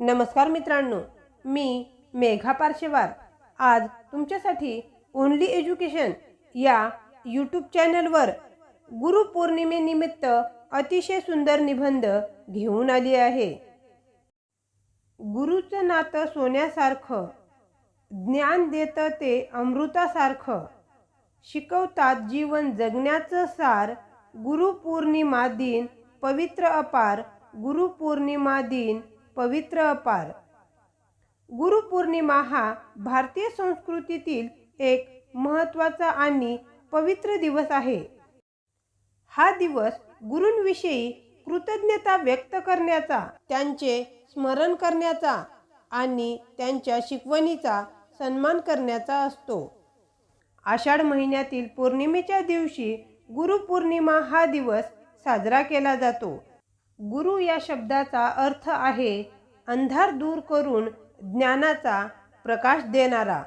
नमस्कार मित्रांनो मी मेघा पार्शेवार आज तुमच्यासाठी ओनली एज्युकेशन या यूट्यूब चॅनलवर गुरुपौर्णिमेनिमित्त अतिशय सुंदर निबंध घेऊन आली आहे. गुरुचं नातं सोन्यासारखं ज्ञान देतं ते अमृतासारखं. शिकवतात जीवन जगण्याचं सार गुरुपौर्णिमा दिन पवित्र अपार गुरुपौर्णिमा दिन पवित्र अपार गुरुपौर्णिमा हा भारतीय संस्कृतीतील एक महत्त्वाचा आणि पवित्र दिवस आहे. हा दिवस गुरूंविषयी कृतज्ञता व्यक्त करण्याचा त्यांचे स्मरण करण्याचा आणि त्यांच्या शिकवणीचा सन्मान करण्याचा असतो. आषाढ महिन्यातील पौर्णिमेच्या दिवशी गुरुपौर्णिमा हा दिवस साजरा केला जातो. गुरु या शब्दाचा अर्थ आहे अंधार दूर करून ज्ञानाचा प्रकाश देणारा.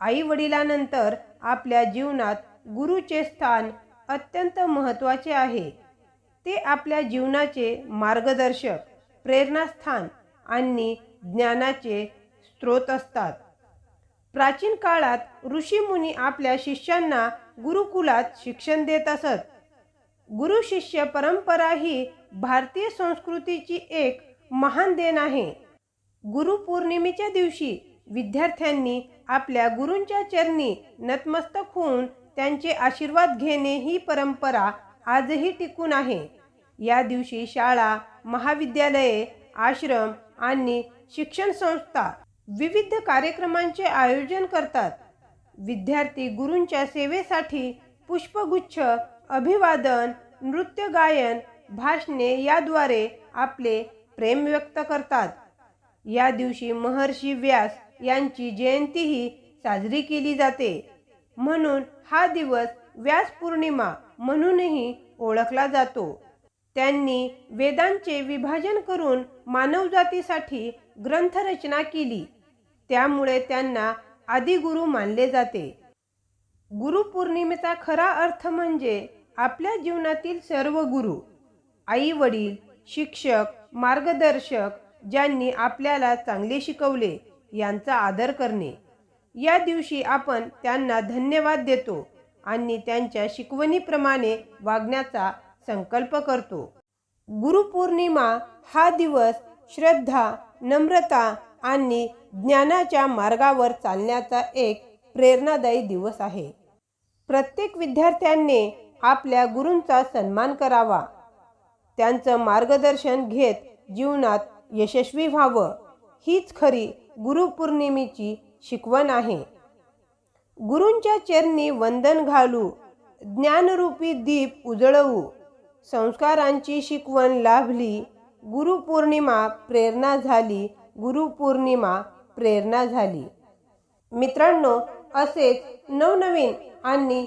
आई वडिलानंतर आपल्या जीवनात गुरुचे स्थान अत्यंत महत्त्वाचे आहे. ते आपल्या जीवनाचे मार्गदर्शक प्रेरणास्थान आणि ज्ञानाचे स्रोत असतात. प्राचीन काळात ऋषीमुनी आपल्या शिष्यांना गुरुकुलात शिक्षण देत असत. गुरु शिष्य परंपरा ही भारतीय संस्कृतीची एक महान देण आहे. गुरुपौर्णिमेच्या दिवशी विद्यार्थ्यांनी आपल्या गुरूंच्या चरणी नतमस्तक होऊन त्यांचे आशीर्वाद घेणे ही परंपरा आजही टिकून आहे. या दिवशी शाळा महाविद्यालये आश्रम आणि शिक्षण संस्था विविध कार्यक्रमांचे आयोजन करतात. विद्यार्थी गुरूंच्या सेवेसाठी पुष्पगुच्छ अभिवादन नृत्य गायन भाषणे याद्वारे आपले प्रेम व्यक्त करतात. या दिवशी महर्षी व्यास यांची जयंतीही साजरी केली जाते. म्हणून हा दिवस व्यास पौर्णिमा म्हणूनही ओळखला जातो. त्यांनी वेदांचे विभाजन करून मानवजातीसाठी ग्रंथरचना केली. त्यामुळे त्यांना आदिगुरु मानले जाते. गुरुपौर्णिमेचा खरा अर्थ म्हणजे आपल्या जीवनातील सर्व गुरु आई वडील शिक्षक मार्गदर्शक ज्यांनी आपल्याला चांगले शिकवले यांचा आदर करणे. या दिवशी आपण त्यांना धन्यवाद देतो आणि त्यांच्या शिकवणीप्रमाणे वागण्याचा संकल्प करतो. गुरुपौर्णिमा हा दिवस श्रद्धा नम्रता आणि ज्ञानाच्या मार्गावर चालण्याचा एक प्रेरणादायी दिवस आहे. प्रत्येक विद्यार्थ्यांनी आपल्या गुरूंचा सन्मान करावा. त्यांचं मार्गदर्शन घेत जीवनात यशस्वी व्हावं. हीच खरी गुरुपौर्णिमेची शिकवण आहे. गुरूंच्या चरणी वंदन घालू ज्ञानरूपी दीप उजळवू. संस्कारांची शिकवण लाभली गुरुपौर्णिमा प्रेरणा झाली गुरुपौर्णिमा प्रेरणा झाली. मित्रांनो असेच नवनवीन आणि